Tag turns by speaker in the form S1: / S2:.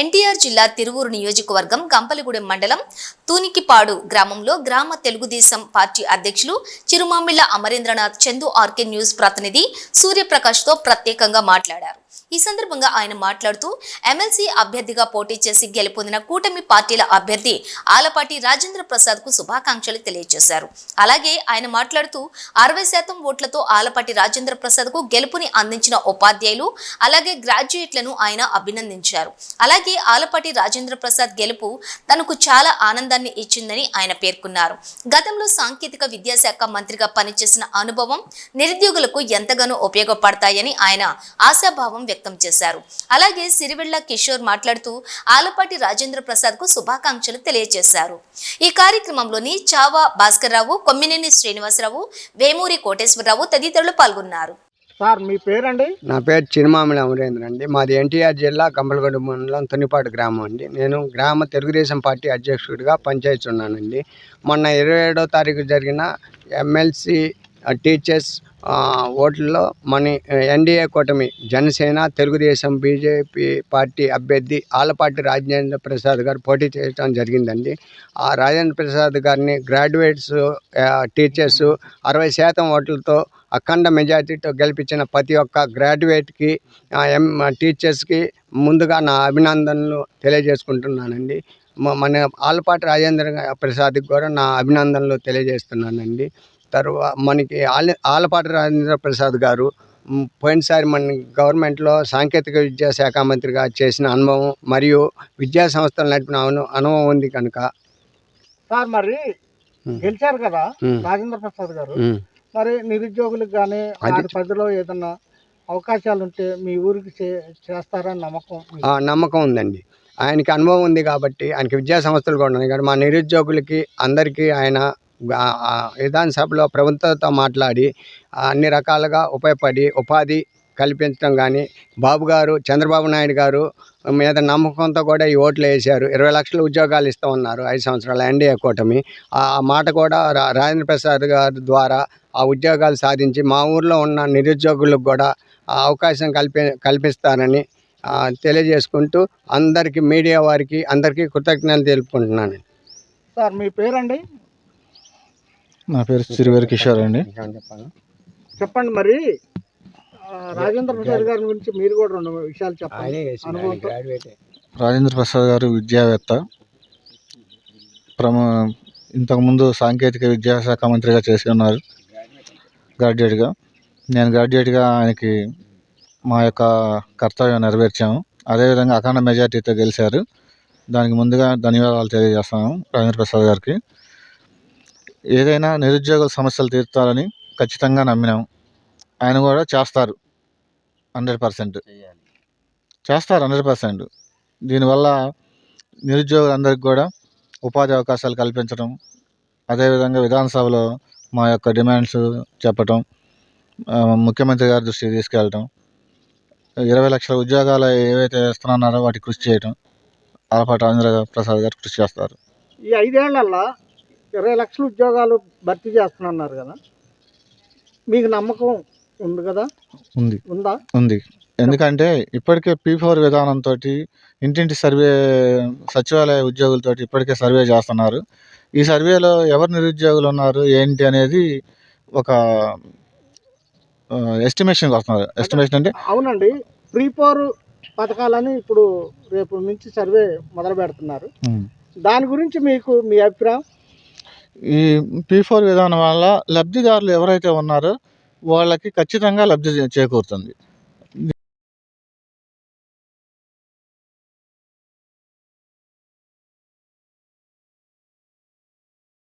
S1: ఎన్టీఆర్ జిల్లా తిరువూరు నియోజకవర్గం గంపలగూడెం మండలం తూనికిపాడు గ్రామంలో గ్రామ తెలుగుదేశం పార్టీ అధ్యక్షులు చిరుమామిళ్ళ అమరేంద్రనాథ్ చందు ఆర్కే న్యూస్ ప్రతినిధి సూర్యప్రకాష్తో ప్రత్యేకంగా మాట్లాడారు. ఈ సందర్భంగా ఆయన మాట్లాడుతూ ఎమ్మెల్సీ అభ్యర్థిగా పోటీ చేసి గెలుపొందిన కూటమి పార్టీల అభ్యర్థి ఆలపాటి రాజేంద్ర ప్రసాద్కు శుభాకాంక్షలు తెలియజేశారు. అలాగే ఆయన మాట్లాడుతూ అరవై శాతం ఓట్లతో ఆలపాటి రాజేంద్ర ప్రసాద్కు గెలుపుని అందించిన ఉపాధ్యాయులు అలాగే గ్రాడ్యుయేట్లను ఆయన అభినందించారు. అలాగే ఆలపాటి రాజేంద్ర ప్రసాద్ గెలుపు తనకు చాలా ఆనందాన్ని ఇచ్చిందని ఆయన పేర్కొన్నారు. గతంలో సాంకేతిక విద్యాశాఖ మంత్రిగా పనిచేసిన అనుభవం నిరుద్యోగులకు ఎంతగానో ఉపయోగపడతాయని ఆయన ఆశాభావం వ్యక్తం చేశారు. అలాగే సిరివెళ్ళ కిషోర్ మాట్లాడుతూ ఆలపాటి రాజేంద్ర ప్రసాద్కు శుభాకాంక్షలు తెలియజేశారు. ఈ కార్యక్రమంలోని చావా భాస్కర్రావు కొమ్మినేని శ్రీనివాసరావు వేమూరి కోటేశ్వరరావు తదితరులు పాల్గొన్నారు.
S2: సార్ మీ పేరండి?
S3: నా పేరు చిరుమామిళ అమరేంద్ర అండి. మాది ఎన్టీఆర్ జిల్లా కంపలగొండ మండలం తునిపాడు గ్రామం అండి. నేను గ్రామ తెలుగుదేశం పార్టీ అధ్యక్షుడిగా పనిచేస్తున్నానండి. మొన్న ఇరవై ఏడో తారీఖు జరిగిన ఎమ్మెల్సీ టీచర్స్ ఓట్లలో మన ఎన్డీఏ కూటమి జనసేన తెలుగుదేశం బీజేపీ పార్టీ అభ్యర్థి ఆలపాటి రాజేంద్ర ప్రసాద్ గారు పోటీ చేయడం జరిగిందండి. ఆ రాజేంద్ర ప్రసాద్ గారిని గ్రాడ్యుయేట్స్ టీచర్స్ అరవై శాతం ఓట్లతో అఖండ మెజార్టీతో గెలిపించిన ప్రతి ఒక్క గ్రాడ్యుయేట్కి ఎం టీచర్స్కి ముందుగా నా అభినందనలు తెలియజేసుకుంటున్నానండి. మన ఆలపాటి రాజేంద్ర ప్రసాద్కి కూడా నా అభినందనలు తెలియజేస్తున్నానండి. తర్వాత మనకి ఆల ఆలపాటి రాజేంద్ర ప్రసాద్ గారు పోయినసారి మన గవర్నమెంట్లో సాంకేతిక విద్యాశాఖ మంత్రిగా చేసిన అనుభవం మరియు విద్యా సంస్థలు నడిపిన అను- అనుభవం ఉంది కనుక.
S2: సార్ మరి. గెలిచారు కదా. రాజేంద్ర ప్రసాద్ గారు. మరి నిరుద్యోగులకు కానీ
S3: అది-
S2: పరిధిలో ఏదన్నా అవకాశాలు ఉంటే మీ ఊరికి చేస్తారని నమ్మకం
S3: నమ్మకం ఉందండి. ఆయనకి అనుభవం ఉంది కాబట్టి ఆయనకి విద్యా సంస్థలు కూడా ఉన్నాయి. కాబట్టి మా నిరుద్యోగులకి అందరికీ ఆయన విధానసభలో ప్రభుత్వంతో మాట్లాడి అన్ని రకాలుగా ఉపయోగపడి ఉపాధి కల్పించడం కానీ బాబు గారు చంద్రబాబు నాయుడు గారు మీద నమ్మకంతో కూడా ఈ ఓట్లు వేశారు. ఇరవై లక్షల ఉద్యోగాలు ఇస్తూ ఉన్నారు ఐదు సంవత్సరాల ఎన్డీఏ కూటమి. ఆ మాట కూడా రా- రాజేంద్ర ప్రసాద్ గారి ద్వారా ఆ ఉద్యోగాలు సాధించి మా ఊర్లో ఉన్న నిరుద్యోగులకు కూడా ఆ అవకాశం కల్పి కల్పిస్తారని తెలియజేసుకుంటూ అందరికీ మీడియా వారికి అందరికీ కృతజ్ఞతలు తెలుపుకుంటున్నాను.
S2: సార్ మీ పేరండి?
S4: నా పేరు సిరివేరు కిషోర్ అండి.
S2: చెప్పండి మరి. రాజేంద్ర ప్రసాద్ గారి గురించి మీరు కూడా రెండు విషయాలు చెప్పండి. అనుభవంతో.
S4: రాజేంద్ర ప్రసాద్ గారు విద్యావేత్త. ప్రమ ఇంతకుముందు సాంకేతిక విద్యాశాఖ మంత్రిగా చేసి ఉన్నారు గ్రాడ్యుయేట్గా నేను గ్రాడ్యుయేట్గా ఆయనకి మా యొక్క కర్తవ్యం నెరవేర్చాము. అదేవిధంగా అఖండ మెజార్టీతో గెలిచారు. దానికి ముందుగా ధన్యవాదాలు తెలియజేస్తాను రాజేంద్ర ప్రసాద్ గారికి. ఏదైనా నిరుద్యోగుల సమస్యలు తీర్చాలని ఖచ్చితంగా నమ్మినాం. ఆయన కూడా చేస్తారు. Hundred percent. చేస్తారు హండ్రెడ్ పర్సెంట్. దీనివల్ల నిరుద్యోగులందరికీ కూడా ఉపాధి అవకాశాలు కల్పించడం అదేవిధంగా విధానసభలో మా యొక్క డిమాండ్స్ చెప్పటం ముఖ్యమంత్రి గారి దృష్టికి తీసుకెళ్ళటం ఇరవై లక్షల ఉద్యోగాలు ఏవైతే ఇస్తున్నారో వాటికి కృషి చేయటం ఆలపాటి రాజేంద్ర ప్రసాద్ గారు కృషి చేస్తారు.
S2: ఈ ఐదేళ్ళలో ఇరవై లక్షల ఉద్యోగాలు భర్తీ చేస్తున్నారు కదా. మీకు నమ్మకం ఉంది కదా?
S4: ఉంది.
S2: ఉందా?
S4: ఉంది. ఎందుకంటే ఇప్పటికే పీ ఫోర్ విధానంతో ఇంటింటి సర్వే సచివాలయ ఉద్యోగులతో ఇప్పటికే సర్వే చేస్తున్నారు. ఈ సర్వేలో ఎవరు నిరుద్యోగులు ఉన్నారు ఏంటి అనేది ఒక ఎస్టిమేషన్కి వస్తున్నారు. ఎస్టిమేషన్ అంటే
S2: అవునండి. ప్రీ ఫోర్ పథకాలని ఇప్పుడు రేపు నుంచి సర్వే మొదలు పెడుతున్నారు దాని గురించి మీకు మీ అభిప్రాయం?
S4: ఈ పీ ఫోర్ విధానం వల్ల లబ్ధిదారులు ఎవరైతే ఉన్నారో వాళ్ళకి ఖచ్చితంగా లబ్ధి చేకూరుతుంది.